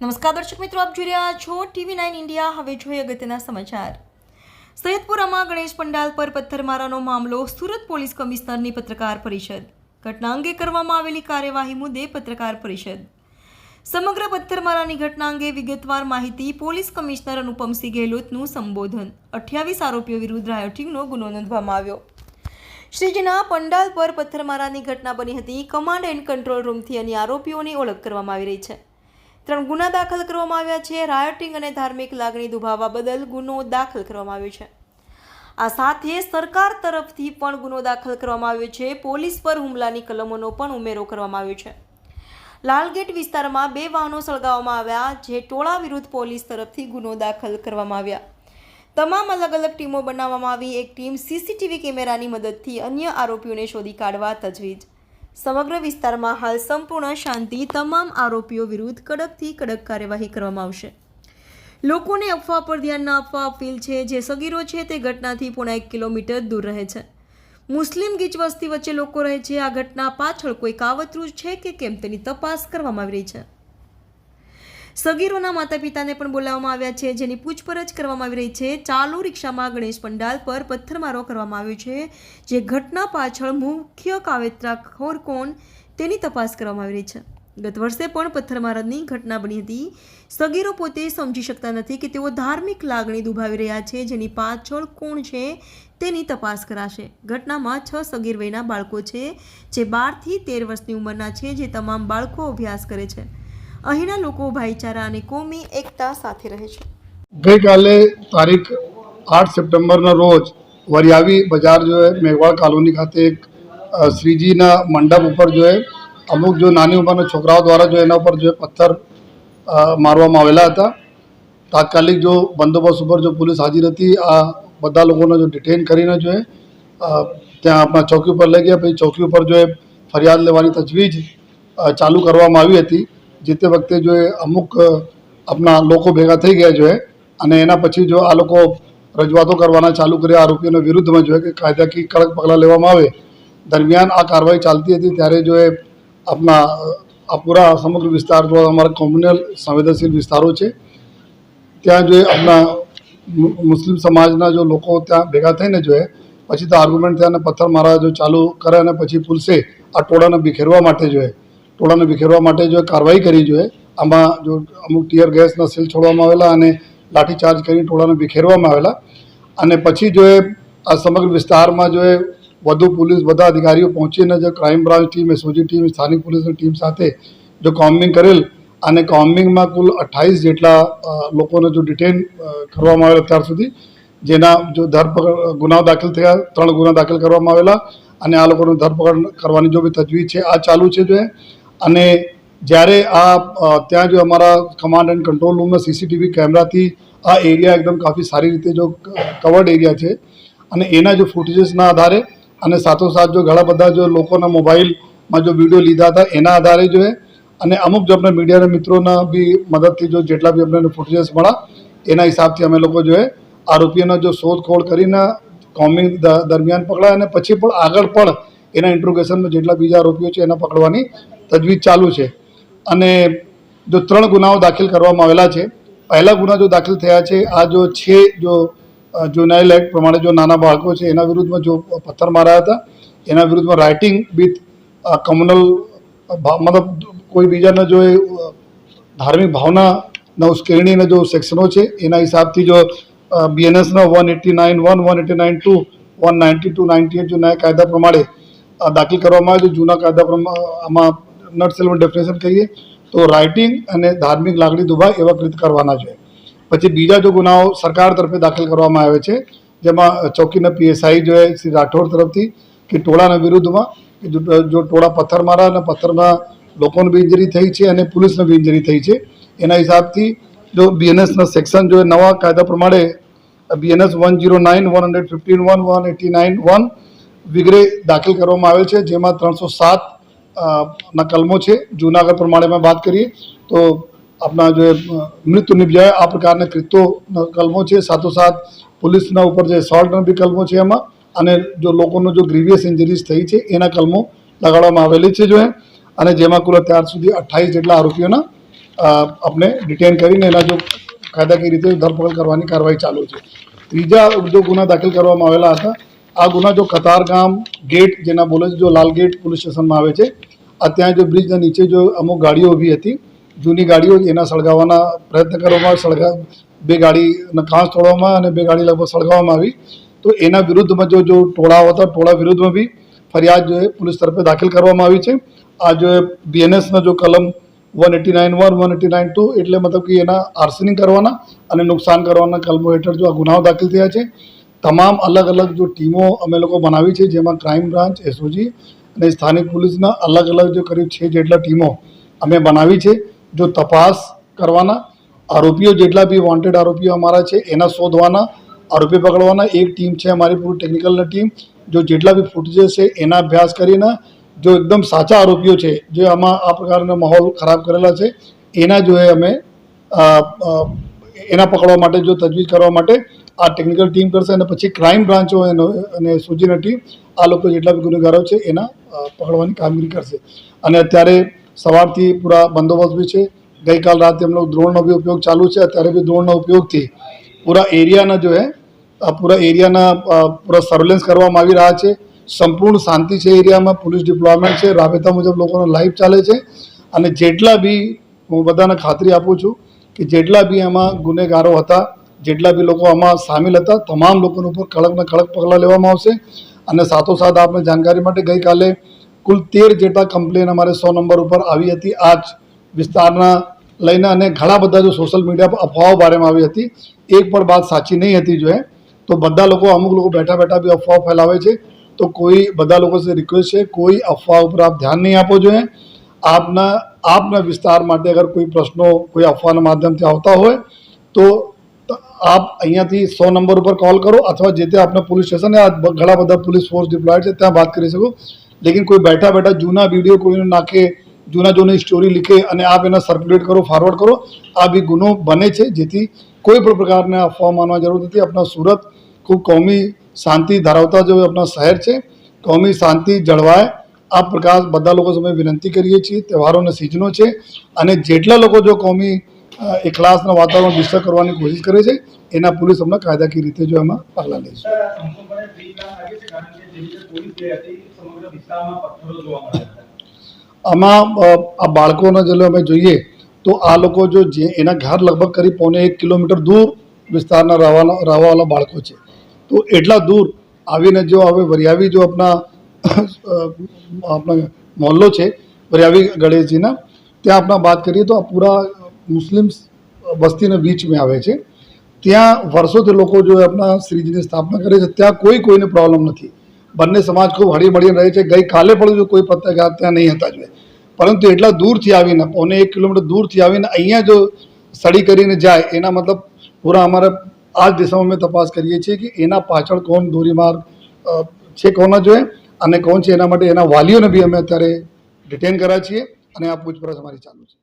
નમસ્કાર દર્શક મિત્રો, આપ જોઈ રહ્યા છો ટીવી નાઇન ઇન્ડિયા. હવે જોઈએ અગત્યના સમાચાર. સૈયદપુરામાં ગણેશ પંડાલ પર પથ્થરમારાનો મામલો સુરત પોલીસ કમિશનરની પત્રકાર પરિષદ. ઘટના અંગે કરવામાં આવેલી કાર્યવાહી મુદ્દે પત્રકાર પરિષદ. સમગ્ર પથ્થરમારાની ઘટના અંગે વિગતવાર માહિતી પોલીસ કમિશનર અનુપમસિંહ ગેહલોતનું સંબોધન. અઠ્યાવીસ આરોપીઓ વિરુદ્ધ રાયોટિંગનો ગુનો નોંધવામાં આવ્યો. શ્રીજીના પંડાલ પર પથ્થરમારાની ઘટના બની હતી. કમાન્ડ એન્ડ કંટ્રોલ રૂમથી અન્ય આરોપીઓની ઓળખ કરવામાં આવી રહી છે. ત્રણ ગુના દાખલ કરવામાં આવ્યા છે. રાયોટિંગ અને ધાર્મિક લાગણી દુભાવવા બદલ ગુનો દાખલ કરવામાં આવ્યો છે. આ સાથે સરકાર તરફથી પણ ગુનો દાખલ કરવામાં આવ્યો છે. પોલીસ પર હુમલાની કલમોનો પણ ઉમેરો કરવામાં આવ્યો છે. લાલગેટ વિસ્તારમાં બે વાહનો સળગાવવામાં આવ્યા જે ટોળા વિરુદ્ધ પોલીસ તરફથી ગુનો દાખલ કરવામાં આવ્યા. તમામ અલગ અલગ ટીમો બનાવવામાં આવી. એક ટીમ સીસીટીવી કેમેરાની મદદથી અન્ય આરોપીઓને શોધી કાઢવા તજવીજ સમગ્ર વિસ્તારમાં હાલ સંપૂર્ણ શાંતિ, તમામ આરોપીઓ વિરુદ્ધ કડકથી કડક કાર્યવાહી કરવામાં આવશે. લોકોને અફવા પર ધ્યાન ના આપવા અપીલ છે. જે સગીરો છે તે ઘટનાથી પોણા એક કિલોમીટર દૂર રહે છે. મુસ્લિમ ગીચ વસ્તી વચ્ચે લોકો રહે છે. આ ઘટના પાછળ કોઈ કાવતરું છે કે કેમ તેની તપાસ કરવામાં આવી રહી છે? સગીરોના માતા પિતાને પણ બોલાવવામાં આવ્યા છે, જેની પૂછપરછ કરવામાં આવી રહી છે. ચાલુ રિક્ષામાં ગણેશ પંડાલ પર પથ્થરમારો કરવામાં આવ્યો છે, જે ઘટના પાછળ મુખ્ય કાવેત્રાખોર કોણ તેની તપાસ કરવામાં આવી રહી છે. ગત વર્ષે પણ પથ્થરમારની ઘટના બની હતી. સગીરો પોતે સમજી શકતા નથી કે તેઓ ધાર્મિક લાગણી દુભાવી રહ્યા છે, જેની પાછળ કોણ છે તેની તપાસ કરાશે. ઘટનામાં છ સગીર વયના બાળકો છે, જે બારથી તેર વર્ષની ઉંમરના છે, જે તમામ બાળકો અભ્યાસ કરે છે. અહીંના લોકો ભાઈચારા અને કોમી એકતા સાથે રહે છે. ગઈકાલે તારીખ આઠ સપ્ટેમ્બરના રોજ વરિયાવી બજાર જો મેઘવાળ કોલોની ખાતે એક શ્રીજીના મંડપ ઉપર જો અમુક જો નાની ઉંમરના છોકરાઓ દ્વારા જો એના ઉપર જો પથ્થર મારવામાં આવેલા હતા. તાત્કાલિક જો બંદોબસ્ત ઉપર જો પોલીસ હાજર હતી, આ બધા લોકોને જો ડિટેન કરીને જો ત્યાં આપણા ચોકી ઉપર લઈ ગયા. પછી ચોકી ઉપર જો ફરિયાદ લેવાની તજવીજ ચાલુ કરવામાં આવી હતી. જે તે વખતે જો એ અમુક આપણા લોકો ભેગા થઈ ગયા જોઈએ અને એના પછી જો આ લોકો રજૂઆતો કરવાના ચાલુ કર્યા આરોપીઓના વિરુદ્ધમાં જોઈએ કે કાયદાકીય કડક પગલાં લેવામાં આવે, દરમિયાન આ કાર્યવાહી ચાલતી હતી ત્યારે જો એ આપણા આ પૂરા સમગ્ર વિસ્તાર જો અમારા કોમ્યુનલ સંવેદનશીલ વિસ્તારો છે, ત્યાં જો આપણા મુસ્લિમ સમાજના જો લોકો ત્યાં ભેગા થઈને જોઈએ પછી તો આર્ગ્યુમેન્ટ અને પથ્થર મારા જો ચાલુ કરે અને પછી પુલસે આ ટોળાને બિખેરવા માટે જો એ ટોળાને વિખેરવા માટે જો કાર્યવાહી કરી જોઈએ, આમાં જો અમુક ટીયર ગેસના સેલ છોડવામાં આવેલા અને લાઠીચાર્જ કરીને ટોળાને વિખેરવામાં આવેલા અને પછી જો એ આ સમગ્ર વિસ્તારમાં જો વધુ પોલીસ, બધા અધિકારીઓ પહોંચીને જો crime branch team SOG team સ્થાનિક પોલીસની ટીમ સાથે જો કોમ્બિંગ કરેલ, અને કોમ્બિંગમાં કુલ અઠ્ઠાવીસ જેટલા લોકોને જો ડિટેન કરવામાં આવેલા અત્યાર સુધી, જેના જો ધરપકડ, ગુનાઓ દાખલ થયા, ત્રણ ગુના દાખલ કરવામાં આવેલા, અને આ લોકોની ધરપકડ કરવાની જો બી તજવીજ છે, આ ચાલુ છે જો. અને જ્યારે આ ત્યાં જો અમારા કમાન્ડ એન્ડ કંટ્રોલ રૂમના સીસીટીવી કેમેરાથી આ એરિયા એકદમ કાફી સારી રીતે જો કવર્ડ એરિયા છે. અને એના જો ફૂટેજીસના આધારે અને સાથોસાથ જો ઘણા બધા જો લોકોના મોબાઈલમાં જો વીડિયો લીધા હતા, એના આધારે જો અને અમુક જો આપણે મીડિયાના મિત્રોના બી મદદથી જો જેટલા બી અમને ફૂટેજીસ મળ્યા, એના હિસાબથી અમે લોકો જો આરોપીઓનો જો શોધખોળ કરીને કોમિંગ દરમિયાન પકડાય અને પછી પણ આગળ પણ એના ઇન્ટ્રોગેશનમાં જેટલા બીજા આરોપીઓ છે એના પકડવાની તજવીજ ચાલુ છે. અને જો ત્રણ ગુનાઓ દાખલ કરવામાં આવેલા છે. પહેલા ગુના જો દાખલ થયા છે, આ જો છે, જો જુનાઇલ એક્ટ પ્રમાણે જો નાના બાળકો છે, એના વિરુદ્ધમાં જો પથ્થર માર્યા હતા, એના વિરુદ્ધમાં રાઇટિંગ વિથ કમ્યુનલ મતલબ કોઈ બીજાને જો એ ધાર્મિક ધાર્મિક ભાવનાના ઉશ્કેરણીના જો સેક્શનો છે, એના હિસાબથી જો બીએનએસના one eighty nine one one eighty nine two one ninety two ninety eight જો નયા કાયદા પ્રમાણે દાખલ કરવામાં આવે છે, જૂના કાયદા પ્રમાણે આમાં નટ સેલમાં ડેફિનેશન કહીએ તો રાઇટિંગ અને ધાર્મિક લાગણી દુભાય એવા કૃત કરવાના છે. પછી બીજા જો ગુનાઓ સરકાર તરફે દાખલ કરવામાં આવે છે, જેમાં ચોકીના પીએસઆઈ જો શ્રી રાઠોડ તરફથી કે ટોળાના વિરુદ્ધમાં જો ટોળા પથ્થર મારા અને પથ્થરમાં લોકોને ઇન્જરી થઈ છે અને પોલીસને ઇન્જરી થઈ છે, એના હિસાબથી જો બીએનએસના સેક્શન જો નવા કાયદા પ્રમાણે BNS one zero nine one hundred fifteen one one eighty nine one વગેરે દાખલ કરવામાં આવેલ છે, જેમાં ત્રણસો સાત ના કલમો છે. જૂનાગઢ પ્રમાણે મેં વાત કરીએ તો આપણા જે મૃત્યુ નિપજાય આ પ્રકારના કૃત્યો કલમો છે. સાથોસાથ પોલીસના ઉપર જે સોલ્ટના બી કલમો છે એમાં. અને જો લોકોનો જો ગ્રીવિયસ ઇન્જરીઝ થઈ છે, એના કલમો લગાડવામાં આવેલી છે જો અને જેમાં કુલ અત્યાર સુધી અઠ્ઠાવીસ જેટલા આરોપીઓના આપણે ડિટેન કરીને એના જો કાયદાકીય રીતે ધરપકડ કરવાની કાર્યવાહી ચાલુ છે. ત્રીજા જો ગુના દાખલ કરવામાં આવેલા હતા. આ ગુના જો કતારગામ ગેટ જેના બોલે છે, જો લાલ ગેટ પોલીસ સ્ટેશનમાં આવે છે આ ત્યાં જો બ્રિજના નીચે જો અમુક ગાડીઓ ઊભી હતી, જૂની ગાડીઓ એના સળગાવવાના પ્રયત્ન કરવામાં સળગા બે ગાડીના કાંચ તોડવામાં અને બે ગાડી લગભગ સળગાવવામાં આવી. તો એના વિરુદ્ધમાં જો જો ટોળાઓ હતા, ટોળા વિરુદ્ધમાં બી ફરિયાદ જો પોલીસ તરફે દાખલ કરવામાં આવી છે. આ જો બીએનએસના જો કલમ one eighty nine one one eighty nine two એટલે મતલબ કે એના આર્સનિંગ કરવાના અને નુકસાન કરવાના કલમો હેઠળ જો આ ગુનાઓ દાખલ થયા છે. તમામ અલગ અલગ જો ટીમો અમે લોકો બનાવી છે, જેમાં ક્રાઇમ બ્રાન્ચ એસઓજી અને સ્થાનિક પોલીસના અલગ અલગ જો કરીબ છે જેટલા ટીમો અમે બનાવી છે, જો તપાસ કરવાના, આરોપીઓ જેટલા બી વોન્ટેડ આરોપીઓ અમારા છે, એના શોધવાના, આરોપી પકડવાના, એક ટીમ છે અમારી પૂરી ટેકનિકલની ટીમ જો જેટલા બી ફૂટેજ છે, એના અભ્યાસ કરીને, જો એકદમ સાચા આરોપીઓ છે, જે આમાં આ પ્રકારના માહોલ ખરાબ કરેલા છે, એના જો અમે એના પકડવા માટે, જો તજવીજ કરવા માટે આ ટેકનિકલ ટીમ કરશે અને પછી ક્રાઇમ બ્રાન્ચો એનો અને સૂચિના ટીમ આ લોકો જેટલા બી ગુનેગારો છે, એના પકડવાની કામગીરી કરશે. અને અત્યારે સવારથી પૂરા બંદોબસ્ત બી છે. ગઈકાલ રાતે એમનો ડ્રોનનો બી ઉપયોગ ચાલુ છે. અત્યારે બી ડ્રોનના ઉપયોગથી પૂરા એરિયાના જો હે પૂરા એરિયાના પૂરા સર્વેલન્સ કરવામાં આવી રહ્યા છે. સંપૂર્ણ શાંતિ છે એરિયામાં. પોલીસ ડિપ્લોયમેન્ટ છે. રાબેતા મુજબ લોકોનો લાઈફ ચાલે છે. અને જેટલા બી હું બધાને ખાતરી આપું છું કે જેટલા બી એમાં ગુનેગારો હતા જેટલા બી લોકો આમાં સામેલ હતા, તમામ લોકોના ઉપર કડકના કડક પગલાં લેવામાં આવશે. અને સાથોસાથ આપણે જાણકારી માટે ગઈકાલે કુલ તેર જેટલા કમ્પ્લેન અમારે સો નંબર ઉપર આવી હતી. આ વિસ્તારના લઈને અને ઘણા બધા જો સોશિયલ મીડિયા પર અફવાઓ બારેમાં આવી હતી. એક પણ વાત સાચી નહીં હતી જો તો બધા લોકો, અમુક લોકો બેઠા બેઠા બી અફવાઓ ફેલાવે છે. તો કોઈ બધા લોકો રિક્વેસ્ટ છે, કોઈ અફવા ઉપર આપ ધ્યાન નહીં આપો જોઈએ આપના આપના વિસ્તાર માટે અગર કોઈ પ્રશ્નો, કોઈ અફવાના માધ્યમથી આવતા હોય, તો ત- આપ અહીંયાથી સો નંબર ઉપર કોલ કરો અથવા જે તે આપના પોલીસ સ્ટેશન આ ઘણા બધા પોલીસ ફોર્સ ડિપ્લોયડ છે, ત્યાં વાત કરી શકો. લેકિન કોઈ બેઠા બેઠા જૂના વીડિયો કોઈને નાખે, જૂના જૂની સ્ટોરી લીખે અને આપ એના સર્ક્યુલેટ કરો ફોરવર્ડ કરો, આ બી ગુનો બને છે, જેથી કોઈ પણ પ્રકારને અફવા માનવા જરૂર નથી. આપણા સુરત ખૂબ કોમી શાંતિ ધરાવતા જો આપણા શહેર છે. કોમી શાંતિ જળવાય. આ પ્રકાર બધા લોકો સામે વિનંતી કરીએ છીએ, તહેવારોના સિઝનો છે. અને જેટલા લોકો જો કોમી એકલાસના વાતાવરણ ડિસ્ટર્બ કરવાની કોશિશ કરે છે. એના પોલીસ અમને કાયદાકીય રીતે જો એમાં પગલાં લાગે છે આમાં આ બાળકોના જે અમે જોઈએ, તો આ લોકો જો જે એના ઘર લગભગ કરી પોને એક કિલોમીટર દૂર વિસ્તારના રહેવાના રહેવાવાળા બાળકો છે. તો એટલા દૂર આવીને જો હવે વરિયાવી જો આપણા આપણા મોહલ્લો છે, વરિયાવી ગણેશજીના, ત્યાં આપણા વાત કરીએ તો આ પૂરા મુસ્લિમ વસ્તીના બીચમાં આવે છે. ત્યાં વર્ષોથી લોકો જો આપણા શ્રીજીની સ્થાપના કરે છે ત્યાં કોઈ કોઈને પ્રોબ્લેમ નથી. બંને સમાજ ખૂબ હળીમળીને રહે છે. ગઈકાલે પણ જો કોઈ પત્રકાર ત્યાં નહીં હતા જોઈએ પરંતુ એટલા દૂરથી આવીને પોને એક કિલોમીટર દૂરથી આવીને અહીંયા જો સડી કરીને જાય એના મતલબ પૂરા અમારા આ જ દિશામાં અમે તપાસ કરીએ છીએ કે એના પાછળ કોણ દોરીમાર અ, છે કોના જોઈએ અને કોણ છે એના માટે એના વાલીઓને બી અમે અત્યારે ડિટેન કર્યા છીએ અને આ પૂછપરછ અમારી ચાલુ છે.